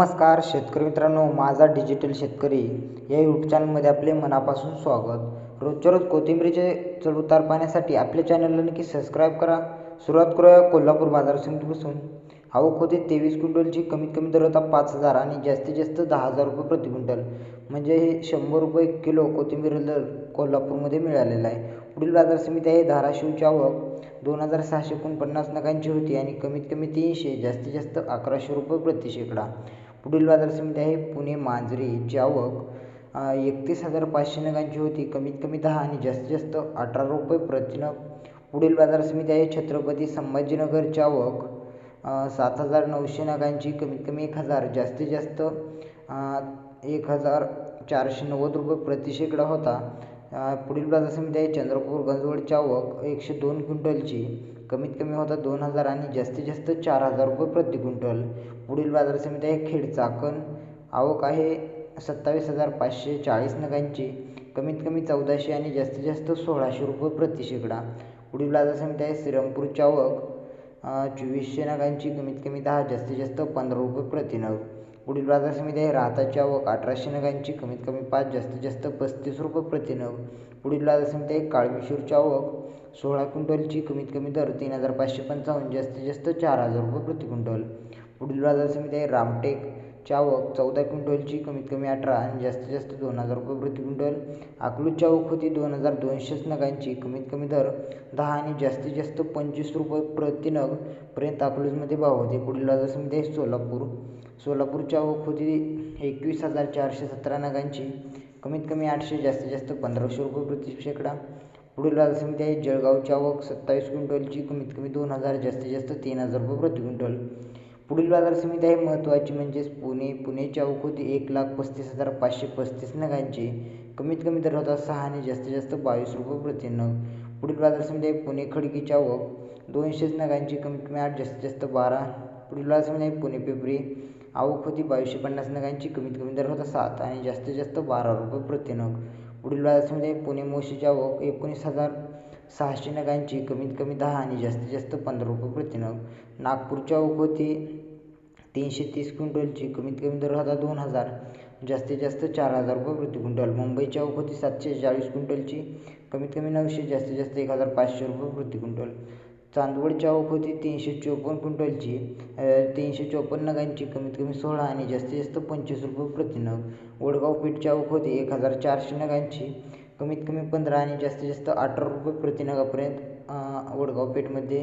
नमस्कार शेतकरी मित्रांनो माझा डिजिटल शेतकरी या यूट्यूब चॅनलमध्ये आपले मनापासून स्वागत. रोजच्या रोज कोथिंबीरीचे चढउतार पाहण्यासाठी आपल्या चॅनलला नक्की सबस्क्राईब करा. सुरुवात करूया कोल्हापूर बाजार समितीपासून. आवक होते तेवीस क्विंटलची कमीत कमी दर होता पाच हजार आणि जास्तीत जास्त दहा हजार रुपये प्रति क्विंटल. म्हणजे हे शंभर रुपये किलो कोथिंबीर दर कोल्हापूरमध्ये मिळालेला आहे. पुढील बाजार समिती आहे धाराशिवची आवक. दोन हजार सहाशे एकोणपन्नास नगांची होती आणि कमीत कमी तीनशे जास्तीत जास्त अकराशे रुपये प्रति शेकडा. पुढील बाजार समिती आहे पुणे मांजरीची आवक एकतीस हजार पाचशे नगांची होती. कमीत कमी दहा आणि जास्तीत जास्त अठरा रुपये प्रतिनग पुढील बाजार समिती आहे छत्रपती संभाजीनगरची आवक सात हजार नऊशे नगांची. कमीत कमी एक हजार जास्तीत जास्त एक हजार चारशे नव्वद रुपये प्रति शेकडा होता. पुढील बाजार आहे चंद्रपूर गंजवडची आवक एकशे दोन क्विंटलची कमीत कमी होता दोन हजार आणि जास्तीत जास्त चार हजार रुपये प्रति क्विंटल. पुढील बाजार समिती आहे खेड चाकण आवक आहे सत्तावीस हजार पाचशे चाळीस नगांची कमीत कमी चौदाशे आणि जास्तीत जास्त सोळाशे रुपये प्रति शेकडा. पुढील बाजार समिती आहे श्रीरामपूरची आवक चोवीसशे नगांची कमीत कमी दहा जास्तीत जास्त पंधरा रुपये प्रति नग. पुढील बाजार समिती आहे. राहताची आवक अठराशे नगांची कमीत कमी पाच जास्तीत जास्त पस्तीस रुपये प्रति नग. पुढील बाजार समिती आहे. काळमेश्वरची आवक सोळा क्विंटलची कमीत कमी दर तीन हजार पाचशे पंचावन्न जास्तीत जास्त चार हजार रुपये प्रति क्विंटल. पुढील बाजार समिती आहे. रामटेक आवक चौदा क्विंटलची कमीत कमी अठरा आणि जास्तीत जास्त दोन हजार रुपये प्रति क्विंटल. अकलूजची आवक होती दोन हजार दोनशेच नगांची कमीत कमी दर दहा आणि जास्तीत जास्त पंचवीस रुपये प्रति नग पर्यंत अकलूजमध्ये भाव होते. पुढील बाजार समिती आहे सोलापूर. सोलापूरची आवक होती एकवीस हजार चारशे सतरा नगांची कमीत कमी आठशे जास्तीत जास्त पंधराशे रुपये प्रति शेकडा. पुढील बाजार समिती आहे जळगावची आवक सत्तावीस क्विंटलची कमीत कमी दोन हजार जास्तीत जास्त तीन हजार रुपये प्रति क्विंटल. पुढील बाजार समिती आहे महत्त्वाची म्हणजेच पुणे. पुणेची आवक होती एक लाख पस्तीस हजार पाचशे पस्तीस नगांची. कमीत कमी दर होता सहा आणि जास्तीत जास्त बावीस रुपये प्रति नग पुढील बाजार समिती आहे पुणे खडकीच्या आवक दोनशेच नगांची कमीत कमी आठ जास्तीत जास्त बारा. पुढील बाजार समिती आहे पुणे पिपरी. आवक होती बावीसशे पन्नास नगांची कमीत कमी दर होता सात आणि जास्तीत जास्त बारा रुपये प्रति नग पुढील बाजार समिती आहे पुणे मोशीच्या आवक एकोणीस हजार सहाशे नगांची कमीत कमी दहा आणि जास्तीत जास्त पंधरा रुपये प्रति नग नागपूरची आवक तीनशे तीस क्विंटलची कमीत कमी दर होता दोन हजार जास्तीत जास्त चार हजार रुपये प्रति क्विंटल. मुंबईच्या उपती सातशे चाळीस क्विंटलची कमीत कमी नऊशे जास्तीत जास्त एक हजार पाचशे रुपये प्रति क्विंटल. चांदवडच्या आवक होती तीनशे चोपन्न क्विंटलची तीनशे चोपन्न नगांची कमीत कमी सोळा आणि जास्तीत जास्त पंचवीस रुपये प्रति नग. वडगाव पीठच्या उपती एक हजार चारशे नगांची कमीत कमी पंधरा आणि जास्तीत जास्त अठरा रुपये प्रतिनगापर्यंत वडगाव पेठमध्ये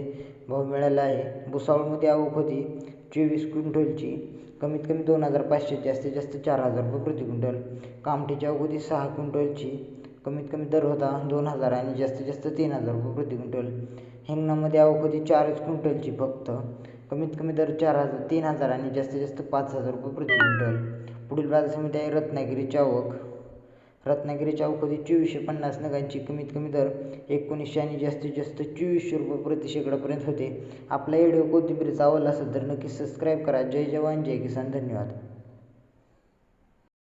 भाव मिळाला आहे. भुसावळमध्ये आवक होती चोवीस क्विंटलची. कमीत कमी दोन हजार पाचशे जास्तीत जास्त चार हजार रुपये प्रति क्विंटल. कामठीची आवक होती सहा क्विंटलची कमीत कमी दर होता दोन हजार आणि जास्तीत जास्त तीन हजार रुपये प्रति क्विंटल. हिंगणामध्ये आवक होती चारच क्विंटलची फक्त. कमीत कमी दर चार हजार तीन हजार आणि जास्तीत जास्त पाच हजार रुपये प्रति क्विंटल. पुढील बाजार समिती आहे रत्नागिरीची आवक. रत्नागिरी आवक चोवीसशे पन्नास नगांची कमीत कमी दर एकोणीसशे आणि जास्तीत जास्त चोवीसशे रुपये प्रति शेकडापर्यंत होते. आपला व्हिडिओ कोथिंबीरीचा आवडला असेल तर नक्की सबस्क्राईब करा. जय जवान जय किसान. धन्यवाद.